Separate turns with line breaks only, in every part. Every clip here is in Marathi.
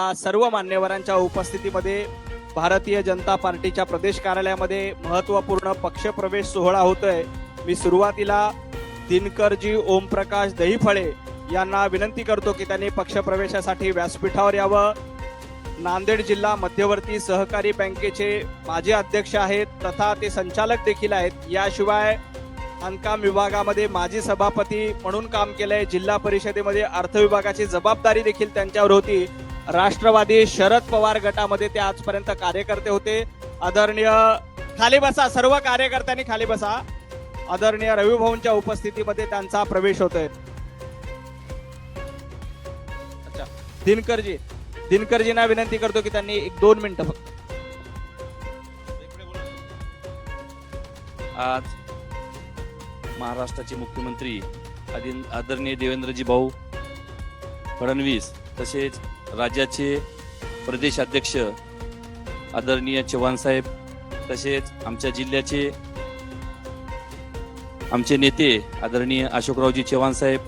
सर्व मान्यवरांच्या उपस्थितीमध्ये भारतीय जनता पार्टीच्या प्रदेश कार्यालयामध्ये महत्त्वपूर्ण पक्षप्रवेश सोहळा होतोय. मी सुरुवातीला दिनकरजी ओमप्रकाश दहीफळे यांना विनंती करतो की त्यांनी पक्षप्रवेशासाठी व्यासपीठावर यावं. नांदेड जिल्हा मध्यवर्ती सहकारी बँकेचे माजी अध्यक्ष आहेत. तथा ते संचालक देखील आहेत. याशिवाय बांधकाम विभागामध्ये माजी सभापती म्हणून काम केलंय. जिल्हा परिषदेमध्ये अर्थ विभागाची जबाबदारी देखील त्यांच्यावर होती. राष्ट्रवादी शरद पवार गटामध्ये ते आजपर्यंत कार्यकर्ते होते. आदरणीय खाली बसा सर्व कार्यकर्त्यांनी खाली बसा आदरणीय रविभाऊंच्या उपस्थितीमध्ये त्यांचा प्रवेश होतोय. अच्छा दिनकरजी. दिनकरजींना विनंती करतो की त्यांनी एक दोन मिनिटं फक्त.
आज महाराष्ट्राचे मुख्यमंत्री आदिन आदरणीय देवेंद्रजी भाऊ फडणवीस तसेच राज्याचे प्रदेश अध्यक्ष आदरणीय चव्हाण साहेब तसेच आमच्या जिल्ह्याचे आमचे नेते आदरणीय अशोकरावजी चव्हाण साहेब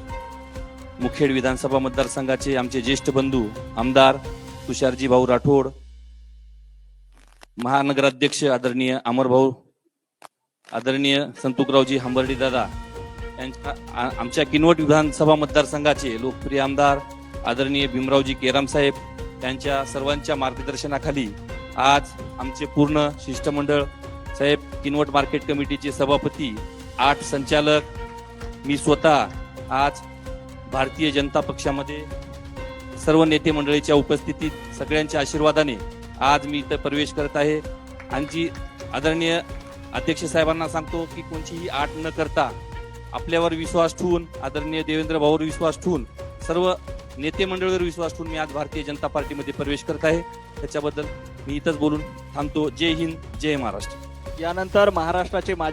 मुखेड विधानसभा मतदारसंघाचे आमचे ज्येष्ठ बंधू आमदार तुषारजी भाऊ राठोड महानगराध्यक्ष आदरणीय अमरभाऊ आदरणीय संतुकरावजी हंबर्डी दादा यांच्या आमच्या किनवट विधानसभा मतदारसंघाचे लोकप्रिय आमदार आदरणीय भीमरावजी केराम साहेब त्यांच्या सर्वांच्या मार्गदर्शनाखाली आज आमचे पूर्ण शिष्टमंडळ साहेब किनवट मार्केट कमिटीचे सभापती आठ संचालक मी स्वतः आज भारतीय जनता पक्षामध्ये सर्व नेते मंडळीच्या उपस्थितीत सगळ्यांच्या आशीर्वादाने आज मी इथं प्रवेश करत आहे. आणि आदरणीय अध्यक्ष साहेबांना सांगतो की कोणतीही आट न करता आपल्यावर विश्वास ठेवून आदरणीय देवेंद्र भाऊवर विश्वास ठेवून सर्व नेते मंडळीवर विश्वास ठेवून मी आज भारतीय जनता पार्टीमध्ये प्रवेश करत आहे. त्याच्याबद्दल मी इथंच बोलून थांबतो. जय हिंद जय महाराष्ट्र.
यानंतर महाराष्ट्राचे माजी